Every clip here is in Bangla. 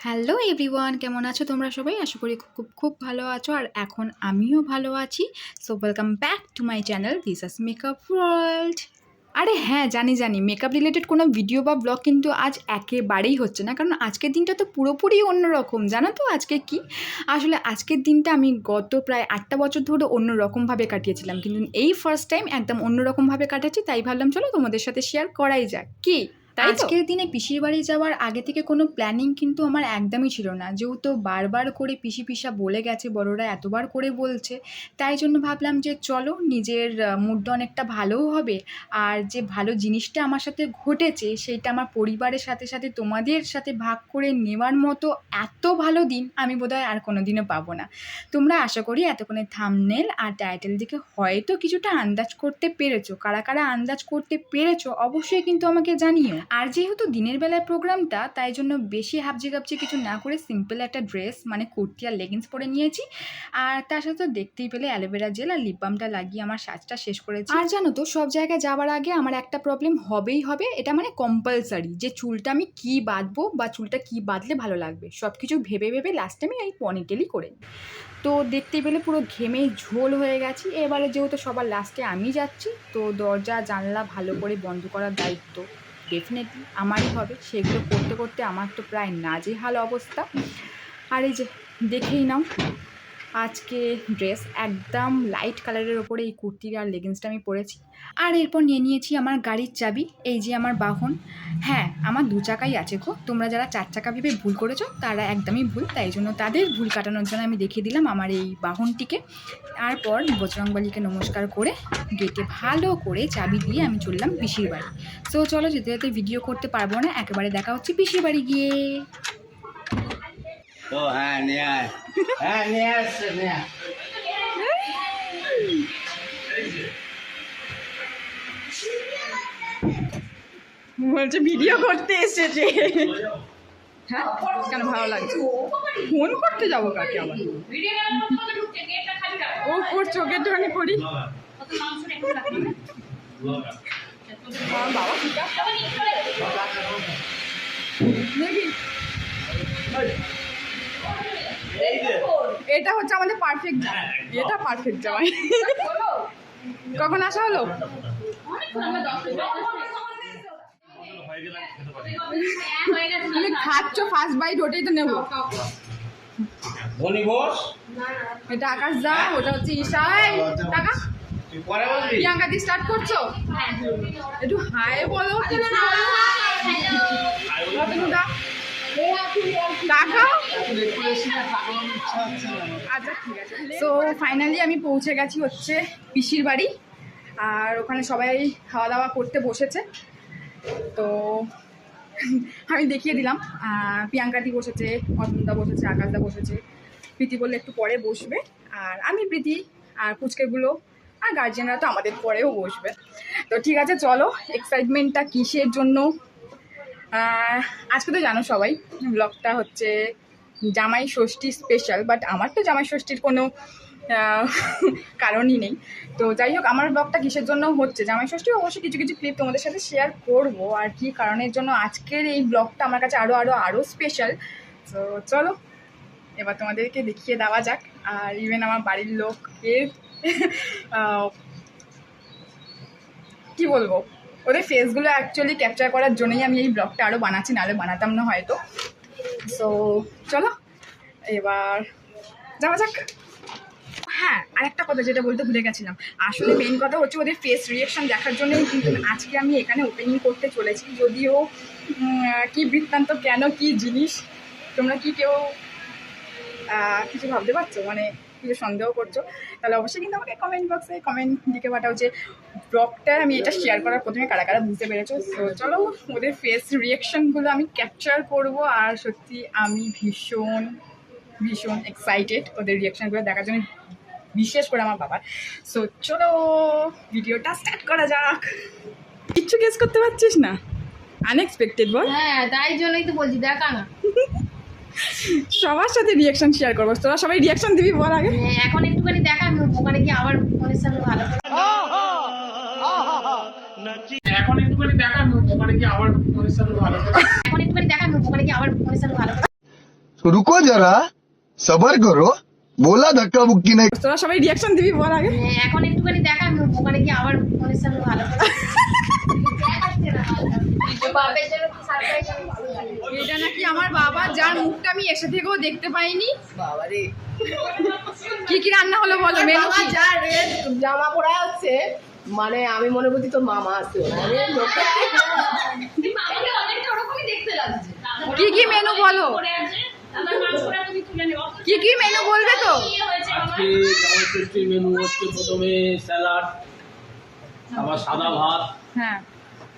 হ্যালো এভরিওয়ান, কেমন আছো তোমরা সবাই? আশা করি খুব খুব ভালো আছো। আর এখন আমিও ভালো আছি। So welcome back to my channel this is makeup world আরে হ্যাঁ জানি জানি। মেকআপ রিলেটেড কোনো ভিডিও বা ব্লগ কিন্তু আজ একেবারেই হচ্ছে না। কারণ আজকের দিনটা তো পুরোপুরি অন্যরকম। জানো তো আজকে কি? আসলে আজকের দিনটা আমি গত প্রায় আটটা বছর ধরে অন্য রকমভাবে কাটিয়েছিলাম। কিন্তু এই ফার্স্ট টাইম একদম অন্যরকমভাবে কাটাচ্ছি, তাই ভাবলাম চলো তোমাদের সাথে শেয়ার করাই যাক। কি? তাই আজকের দিনে পিসির বাড়ি যাওয়ার আগে থেকে কোনো প্ল্যানিং কিন্তু আমার একদমই ছিল না। যেহেতু বারবার করে পিসি পিসা বলে গেছে, বড়রা এতবার করে বলছে, তাই জন্য ভাবলাম যে চলো নিজের মুডটা অনেকটা ভালোও হবে। আর যে ভালো জিনিসটা আমার সাথে ঘটেছে, সেইটা আমার পরিবারের সাথে সাথে তোমাদের সাথে ভাগ করে নেওয়ার মতো এত ভালো দিন আমি বোধহয় আর কোনো দিনও পাবো না। তোমরা আশা করি এতক্ষণে থামনেল আর টাইটেল দেখে হয়তো কিছুটা আন্দাজ করতে পেরেছ। কারা কারা আন্দাজ করতে পেরেছ, অবশ্যই কিন্তু আমাকে জানিও। আর যেহেতু দিনের বেলায় প্রোগ্রামটা, তাই জন্য বেশি হাবজি গাবজি কিছু না করে সিম্পল একটা ড্রেস মানে কুর্তি আর লেগিংস পরে নিয়েছি। আর তার সাথে দেখতেই পেলে অ্যালোভেরা জেল আর লিপ বামটা লাগিয়ে আমার সাজটা শেষ করেছি। আর জানো তো, সব জায়গায় যাওয়ার আগে আমার একটা প্রবলেম হবেই হবে, এটা মানে কম্পালসারি যে চুলটা আমি কি বাঁধবো বা চুলটা কি বাঁধলে ভালো লাগবে। সব কিছু ভেবে ভেবে লাস্টে আমি এই পনিটেলই করে নিই। তো দেখতে পেলে পুরো ঘেমে ঝোল হয়ে গেছি। এবারে যেহেতু সবার লাস্টে আমি যাচ্ছি, তো দরজা জানলা ভালো করে বন্ধ করার দায়িত্ব। ডেফিনেটলি আমারই হবে। সেগুলো করতে করতে আমার তো প্রায় নাজেহাল অবস্থা। আর এই যে, দেখেই নাও। আজকে ড্রেস একদম লাইট কালারের ওপরে এই কুর্তি আর লেগিংসটা আমি পরেছি। আর এরপর নিয়ে নিয়েছি আমার গাড়ির চাবি, এই যে আমার বাহন। হ্যাঁ আমার দু চাকাই আছে গো। তোমরা যারা চার চাকা ভেবে ভুল করেছ, তারা একদমই ভুল। তাই জন্য তাদের ভুল কাটানোর জন্য আমি দেখিয়ে দিলাম আমার এই বাহনটিকে। তারপর বজরংবালিকে নমস্কার করে গেটে ভালো করে চাবি দিয়ে আমি চললাম পিসির বাড়ি। সো চলো যেতে যেতে ভিডিও করতে পারব না, একেবারে দেখা হচ্ছে পিসির বাড়ি গিয়ে। ও হ্যাঁ নিয়ে আয়। হ্যাঁ নিয়ে আসছে নিয়ে আয়। বলছে ভিডিও করতে এসেছে। হ্যাঁ কেন ভালো লাগছে? ফোন করতে যাব কাকে আবার? ও করছে ওকে একটুখানি করি আমার বাবা ঠিক আছে দেখি এটা হচ্ছে আমাদের পারফেক্ট জামা এটা পারফেক্ট জামাই। কখন আসা হলো? তুমি খাচ্ছ ফার্স্ট বাইট ওটাই তো নেব। এটা আকাশ দা ওটা হচ্ছে ঈশাই টাকা প্রিয়াঙ্কা দি স্টার্ট করছ? একটু হাই বলো। আচ্ছা সো ফাইনালি আমি পৌঁছে গেছি হচ্ছে পিসির বাড়ি, আর ওখানে সবাই খাওয়া দাওয়া করতে বসেছে। তো আমি দেখিয়ে দিলাম প্রিয়াঙ্কাদি বসেছে অতনুদা বসেছে, আকাশদা বসেছে। প্রীতি বললে একটু পরে বসবে, আর আমি প্রীতি, আর পুচকেগুলো, আর গার্জেনরা তো আমাদের পরেও বসবে। তো ঠিক আছে, চলো এক্সাইটমেন্টটা কিসের জন্য? আজকে তো জানো সবাই ব্লগটা হচ্ছে জামাই ষষ্ঠী স্পেশাল বাট আমার তো জামাই ষষ্ঠীর কোনো কারণই নেই। তো যাই হোক, আমার ব্লগটা কিসের জন্য হচ্ছে? জামাই ষষ্ঠী অবশ্যই কিছু কিছু ক্লিপ তোমাদের সাথে শেয়ার করব, আর কি কারণের জন্য আজকের এই ব্লগটা আমার কাছে আরও আরও আরও স্পেশাল তো চলো, এবার তোমাদেরকে দেখিয়ে দেওয়া যাক, আর ইভেন আমার বাড়ির লোকের কি বলব? ওদের ফেসগুলো অ্যাকচুয়ালি ক্যাপচার করার জন্যই আমি এই ব্লগটা আরও বানাচ্ছি, নাহলে বানাতাম না হয়তো। সো চলো, এবার যাওয়া যাক। হ্যাঁ আরেকটা কথা যেটা বলতে ভুলে গেছিলাম। আসলে মেন কথা হচ্ছে ওদের ফেস রিয়েকশন দেখার জন্যই কিন্তু আজকে আমি এখানে ওপেনিং করতে চলেছি। যদিও কি বৃত্তান্ত, কেন কি জিনিস, তোমরা কি কেউ কিছু ভাবতে পারছ? মানে কিছু সন্দেহ করছ, তাহলে অবশ্যই কিন্তু আমাকে কমেন্ট বক্সে কমেন্ট লিখে পাঠাও যে ব্লগটা আমি এটা শেয়ার করার প্রথমে কারা কারা বুঝতে পেরেছ। তো চলো, ওদের ফেস রিয়েকশনগুলো আমি ক্যাপচার করব আর সত্যি আমি ভীষণ ভীষণ এক্সাইটেড ওদের রিয়াকশনগুলো দেখার জন্য বিশেষ করে আমার বাবার। সো চলো ভিডিওটা স্টার্ট করা যাক। কিচ্ছু গেস করতে পারছিস না? আনএক্সপেক্টেড বল হ্যাঁ তাই জন্যই তো বলছি, দেখা না। সবার সাথে রিয়াকশন শেয়ার করব। তোরা সবাই রিয়াকশন দিবি বল আগে। এখন একটুখানি দেখা ওখানে গিয়ে আবার ফোনের সামনে ভালো এখন একটুখানি দেখা আমি আবার ফোনের ভালো এখন একটুখানি দেখা সবার করো বলা ধাক্কা মুক্কি তোরা সবাই রিয়াকশন দিবি বল আগে। হ্যাঁ, এখন একটুখানি দেখা আমি ওখানে গিয়ে আবার ফোনের সামনে ভালো এটা নাকি আমার বাবা যার মুখটা আমি এসে থেকেও দেখতে পাইনি। কি কি রান্না হলো বলো মেনু বাবা? জামা পরা আছে মানে আমি মনে করছি তোর মামা আছে। কি? কি মেনু বলো? কি কি মেনু বলবে তো? আজকে মেনু হচ্ছে প্রথমে স্যালাড সাদা ভাত হ্যাঁ।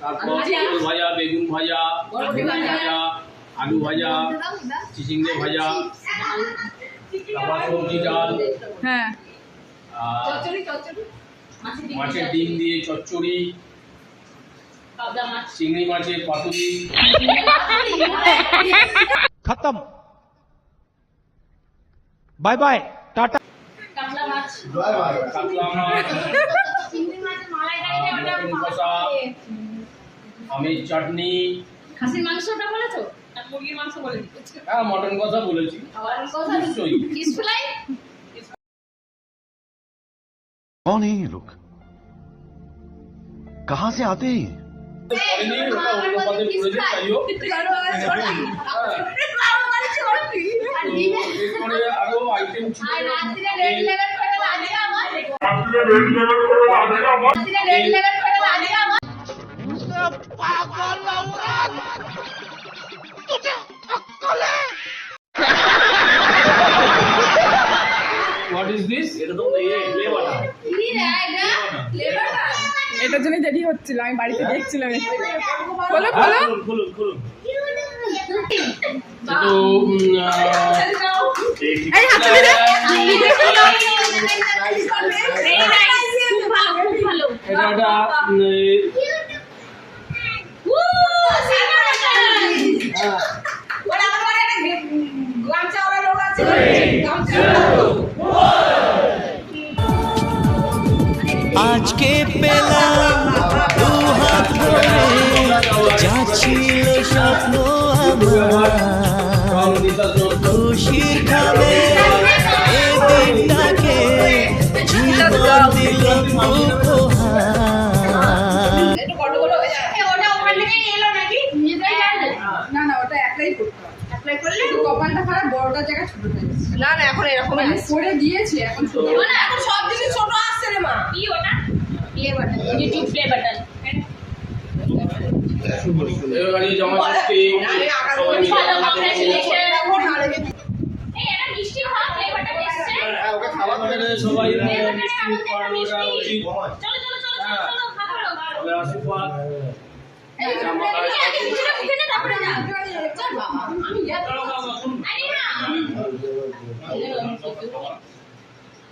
তারপর পটল ভাজা। বেগুন ভাজা ভাজা আলু ভাজা চিচিঙ্গে ভাজা তারপর সবজি ডাল হ্যাঁ। মাছের ডিম দিয়ে? চচ্চড়ি চিংড়ি মাছের পাতুরি। খতম। Bye bye tata. কাতলা মাছ। কাতলা মাছ। চিংড়ি মাছের মালাইকারি ওটা মটন কষা আমের চাটনি খাসির মাংসটা বলেছো আর মুরগির মাংস বলে দিচ্ছি হ্যাঁ মটন কষা বলেছি নিশ্চয়ই ফিশ ফ্রাই कौन है ये लोग कहां से आते हैं ये? হোয়াট ইজ দিস এটা তো এ ফ্লেভার কি রে এটা লেবারটা এটার জন্যই দেরি হচ্ছিল আমি বাড়িতে দেখছিলাম একটু। বলো বলো। খুলুন খুলুন তো দে। না না এখন এরকম করে দিয়েছি এখন সব জিনিস ছোট আসছে রে মা কি ওটা play button YouTube play button এবারে জামা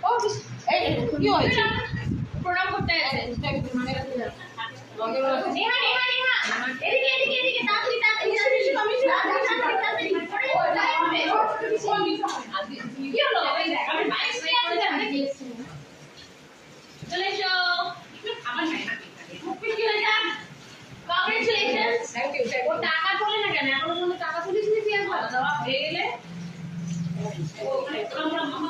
ও এই কি হয়েছে প্রণাম করতে আছে নেহা নেহা নেহা এদিকে এদিকে এদিকে তাড়াতাড়ি তাড়াতাড়ি তাড়াতাড়ি তাড়াতাড়ি তাড়াতাড়ি তাড়াতাড়ি কি হলো আমি বাইক নিয়ে আসতে যাচ্ছি চলে এসো আমার কি হয়ে যাক কংগ্রেচুলেশনস থ্যাংক ইউ ও টাকা তোলে না কেন এখনও পর্যন্ত টাকা তুলিস নি তুই আর ভালো দাওয়া হয়ে গেলে ও আমরা মামা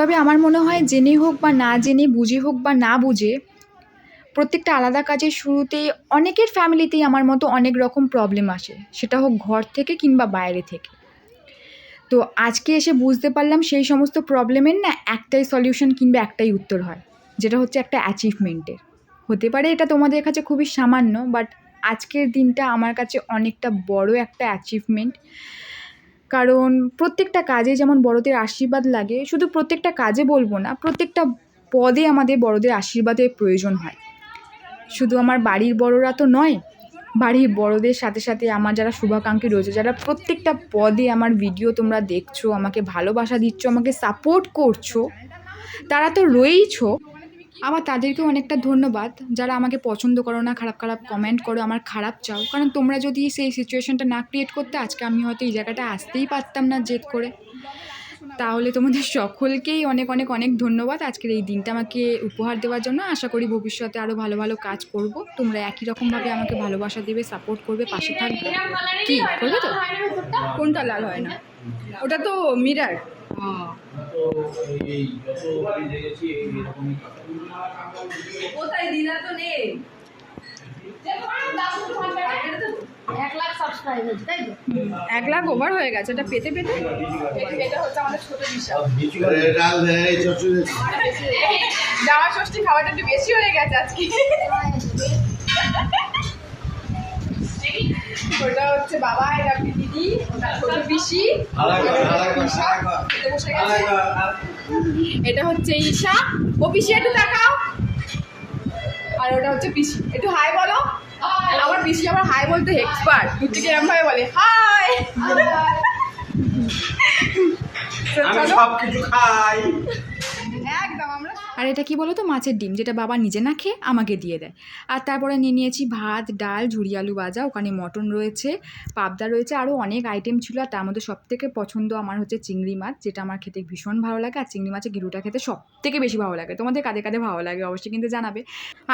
তবে আমার মনে হয় জেনে হোক বা না জেনে, বুঝে হোক বা না বুঝে, প্রত্যেকটা আলাদা কাজের শুরুতেই অনেকের ফ্যামিলিতেই আমার মতো অনেক রকম প্রবলেম আসে। সেটা হোক ঘর থেকে কিংবা বাইরে থেকে। তো আজকে এসে বুঝতে পারলাম সেই সমস্ত প্রবলেমের না একটাই সলিউশন কিংবা একটাই উত্তর হয়। যেটা হচ্ছে একটা অ্যাচিভমেন্টের হতে পারে এটা তোমাদের কাছে খুবই সামান্য বাট আজকের দিনটা আমার কাছে অনেকটা বড় একটা অ্যাচিভমেন্ট কারণ প্রত্যেকটা কাজে যেমন বড়দের আশীর্বাদ লাগে, শুধু প্রত্যেকটা কাজে বলব না, প্রত্যেকটা পদে আমাদের বড়দের আশীর্বাদের প্রয়োজন হয়। শুধু আমার বাড়ির বড়রা তো নয়, বাড়ির বড়দের সাথে সাথে আমার যারা শুভাকাঙ্ক্ষী রয়েছে, যারা প্রত্যেকটা পদে আমার ভিডিও তোমরা দেখছ, আমাকে ভালোবাসা দিচ্ছ, আমাকে সাপোর্ট করছ, তারা তো রয়েইছো। আবার তাদেরকেও অনেকটা ধন্যবাদ। যারা আমাকে পছন্দ করো না, খারাপ খারাপ কমেন্ট করো, আমার খারাপ চাও। কারণ তোমরা যদি সেই সিচুয়েশনটা না ক্রিয়েট করতে, আজকে আমি হয়তো এই জায়গাটা আসতেই পারতাম না জেদ করে। তাহলে তোমাদের সকলকেই অনেক অনেক অনেক ধন্যবাদ। আজকের এই দিনটা আমাকে উপহার দেওয়ার জন্য আশা করি ভবিষ্যতে আরও ভালো ভালো কাজ করব। তোমরা একই রকমভাবে আমাকে ভালোবাসা দেবে সাপোর্ট করবে, পাশে থাকবে। কি? করবে তো? কোনটা লাল হয় না? ওটা তো মিরার আমরা তো এই যত দেখেছি এইরকমই কোথায় দিদা তো নেই এক লাখ সাবস্ক্রাইব হয়েছে তাই তো? এক লাখ ওভার হয়ে গেছে এটা পেতে পেতে? এটা হচ্ছে আমাদের ছোট জামা ষষ্ঠী খাওয়াটা একটু বেশি হয়ে গেছে আজকে। ওটা হচ্ছে বাবা এটা দিদি ওটা ছোট পিসি। এটা হচ্ছে ঈশা। ও পিসি একটু দেখাও। আর ওটা হচ্ছে পিসি। একটু হাই বলো। আমার পিসি আমার হাই বলতে এক্সপার্ট দূর থেকে এরম ভাবে বলে হাই আমি সব কিছু খাই। আর এটা কি বলো তো মাছের ডিম, যেটা বাবা নিজে না খেয়ে আমাকে দিয়ে দেয়। আর তারপরে নিয়ে নিয়েছি ভাত, ডাল ঝুড়ি আলু ভাজা, ওখানে মটন রয়েছে, পাবদা রয়েছে আরও অনেক আইটেম ছিল। আর তার মধ্যে সবথেকে পছন্দ আমার হচ্ছে চিংড়ি মাছ, যেটা আমার খেতে ভীষণ ভালো লাগে। আর চিংড়ি মাছের গিরুটা খেতে সব থেকে বেশি ভালো লাগে। তোমাদের কাদের কাদের ভালো লাগে, অবশ্যই কিন্তু জানাবে।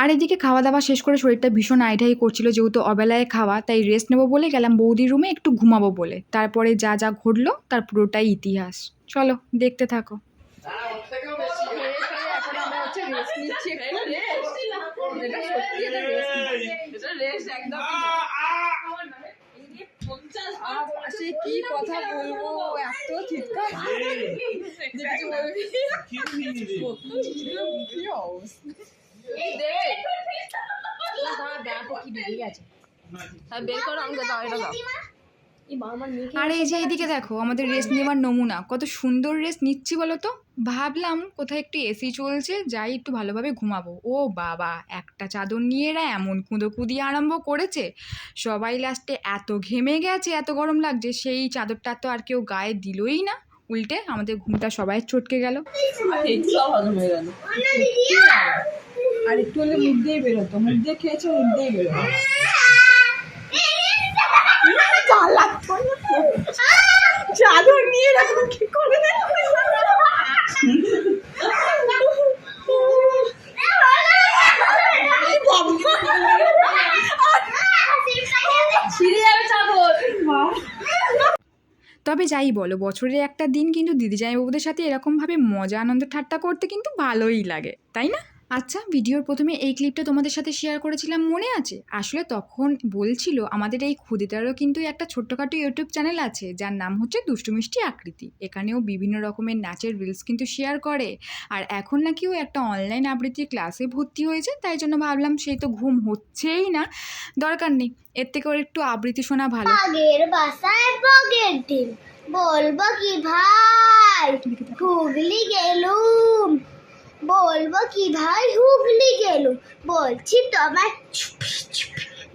আর এদিকে খাওয়া দাওয়া শেষ করে শরীরটা ভীষণ আইঢাই করছিল, যেহেতু অবেলায় খাওয়া, তাই রেস্ট নেব বলে গেলাম বৌদির রুমে একটু ঘুমাবো বলে। তারপরে যা যা ঘটলো, তার পুরোটাই ইতিহাস। চলো, দেখতে থাকো। রেস্ট একটু rest। এটা সত্যি এটা rest একদম। সে কি কথা বলব? এত চিৎকার। যে কিছু বলবি? কি অবস্থা? হ্যাঁ বের করো আমাকে দাও এটা দাও। এই মা আর এই যে এইদিকে দেখো আমাদের রেস্ট নেওয়ার নমুনা। কত সুন্দর রেস্ট নিচ্ছি বলো তো? ভাবলাম কোথায় একটু এসি চলছে যাই একটু ভালোভাবে ঘুমাবো। ও বাবা একটা চাদর নিয়ে এরা এমন কুঁদো কুদিয়ে আরম্ভ করেছে। সবাই লাস্টে এত ঘেমে গেছে এত গরম লাগছে সেই চাদরটা তো আর কেউ গায়ে দিলই না। উল্টে আমাদের ঘুমটা সবাই চটকে গেল। হয়ে আর একটু হলে মুখ দিয়ে বেরোতো। মুখ দিয়ে খেয়েছে মুখ দিয়ে বেরোতো। চাদর নিয়ে রাখো কি করে তবে যাই বলো, বছরের একটা দিন কিন্তু দিদি জামাইবাবুদের সাথে এরকমভাবে মজা আনন্দ ঠাট্টা করতে কিন্তু ভালোই লাগে, তাই না? আচ্ছা ভিডিওর প্রথমে এই ক্লিপটা তোমাদের সাথে শেয়ার করেছিলাম মনে আছে? আসলে তখন বলছিল আমাদের এই ক্ষুদিটারও কিন্তু একটা ছোট্টখাটো ইউটিউব চ্যানেল আছে যার নাম হচ্ছে দুষ্টু মিষ্টি আকৃতি। এখানেও বিভিন্ন রকমের নাচের রিলস কিন্তু শেয়ার করে। আর এখন নাকি ও একটা অনলাইন আবৃত্তি ক্লাসে ভর্তি হয়েছে তাই জন্য ভাবলাম সেই তো ঘুম হচ্ছেই না। দরকার নেই এর থেকে ওর একটু আবৃত্তি শোনা ভালো। বাসায় বলব কি ভাই? হুগলি গেলুম। বলব কি ভাই? হুগলি গেলুম। বলছি তোমার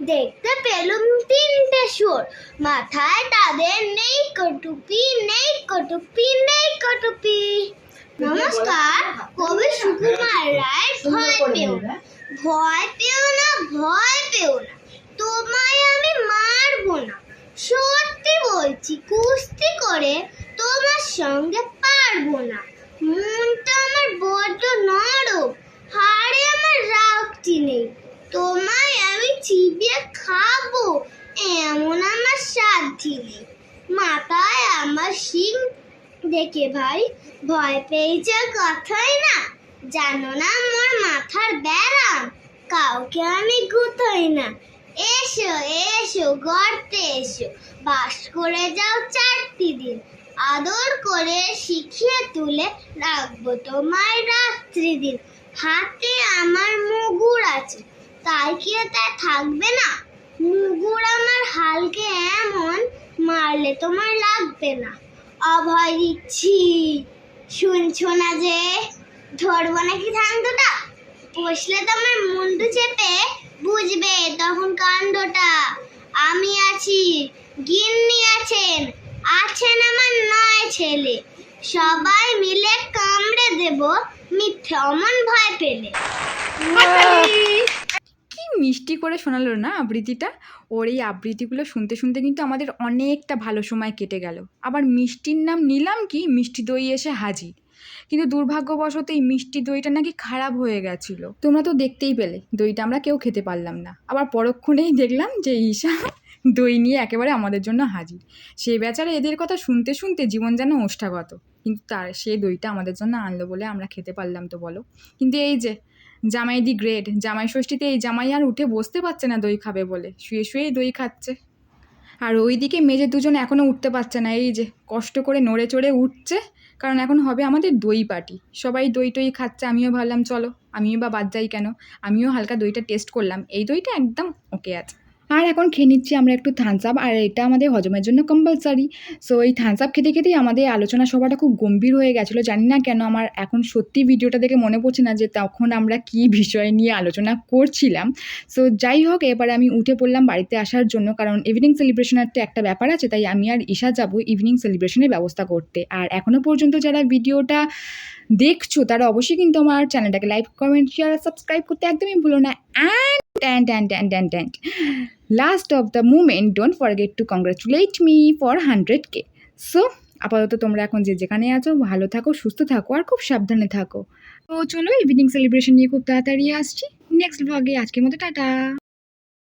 দেখতে পেলুম তিনটে সুর। মাথায় তাদের নেই কটুপি নেই কটুপি নেই কটুপি নমস্কার, কবি সুকুমার রায়, ভয় পেও না। ভয় পেও না, ভয় পেও না। তোমায় আমি মারবো না। সত্যি বলছি, কুস্তি করে তোমার সঙ্গে পারব না। মনটা আমার বড্ড নরম, হাড়ে আমার রাগটি নেই। তোমায় আমি চিবিয়ে খাব, এমন আমার সাধ্যি নেই। মাথায় আমার শিং, দেখে ভাই, ভয় পেয়েছে কথাই না। জানো না মোর মাথার ব্যারাম, কাউকে আমি গুতোই না। এসো এসো, গর্তে এসো, বাস করে যাও চারটি দিন। আদর করে শিখিয়ে তুলে রাখব তোমায় রাত্রি দিন হাতে আমার মুগুর আছে, তাই কি তাই থাকবে না? মুগুর আমার হালকে এমন মারলে তোমার লাগবে না। অভয় দিচ্ছি, শুনছো না যে? ধরবো নাকি ধান্দটা? বসলে তোমার মুন্ডু চেপে বুঝবে তখন কাণ্ডটা। আমি আছি, গিন্নি আছেন আছেন আমার নয় ছেলে। সবাই মিলে কামড়ে দেব মিথ্যে অমন ভয় পেলে। কি মিষ্টি করে শোনালো না আবৃত্তিটা? ওর এই আবৃত্তিগুলো শুনতে শুনতে কিন্তু আমাদের অনেকটা ভালো সময় কেটে গেল। আবার মিষ্টির নাম নিলাম কি? মিষ্টি দই এসে হাজির। কিন্তু দুর্ভাগ্যবশত এই মিষ্টি দইটা নাকি খারাপ হয়ে গেছিল। তোমরা তো দেখতেই পেলে, দইটা আমরা কেউ খেতে পারলাম না। আবার পরক্ষণেই দেখলাম যে ঈশা দই নিয়ে একেবারে আমাদের জন্য হাজির। সে বেচারা এদের কথা শুনতে শুনতে জীবন যেন ওষ্ঠাগত। কিন্তু তার, সে দইটা আমাদের জন্য আনলো বলে আমরা খেতে পারলাম তো বলো। কিন্তু এই যে জামাই দি গ্রেট জামাই ষষ্ঠীতে এই জামাই আর উঠে বসতে পারছে না দই খাবে বলে। শুয়ে শুয়েই দই খাচ্ছে। আর ওইদিকে মেজে দুজন এখনও উঠতে পারছে না। এই যে, কষ্ট করে নড়ে চড়ে উঠছে, কারণ এখন হবে আমাদের দই পার্টি। সবাই দই টই খাচ্ছে, আমিও ভাবলাম চলো, আমিও বা বাদ যাই কেন? আমিও হালকা দইটা টেস্ট করলাম। এই দইটা একদম ওকে আছে। আর এখন খেয়ে নিচ্ছি আমরা একটু থামস আপ আর এটা আমাদের হজমের জন্য কম্পালসারি সো এই থামস আপ খেতে খেতেই আমাদের আলোচনা সভাটা খুব গম্ভীর হয়ে গেছিল। জানি না কেন আমার এখন সত্যি ভিডিওটা দেখে মনে পড়ছে না যে তখন আমরা কী বিষয় নিয়ে আলোচনা করছিলাম। সো যাই হোক, এবারে আমি উঠে পড়লাম বাড়িতে আসার জন্য, কারণ ইভিনিং সেলিব্রেশনের তো একটা ব্যাপার আছে, তাই আমি আর ঈশা যাব ইভিনিং সেলিব্রেশনের ব্যবস্থা করতে। আর এখনও পর্যন্ত যারা ভিডিওটা দেখছ, তারা অবশ্যই কিন্তু আমার চ্যানেলটাকে লাইক কমেন্ট শেয়ার সাবস্ক্রাইব করতে একদমই ভুলো না। And and and and and last of the moment don't forget to congratulate me for hundred K so আপাতত তোমরা এখন যে যেখানে আছো, ভালো থাকো, সুস্থ থাকো, আর খুব সাবধানে থাকো। তো চলো ইভিনিং সেলিব্রেশন নিয়ে খুব তাড়াতাড়ি আসছি। নেক্সট ব্লগে আজকের মতো, টাটা।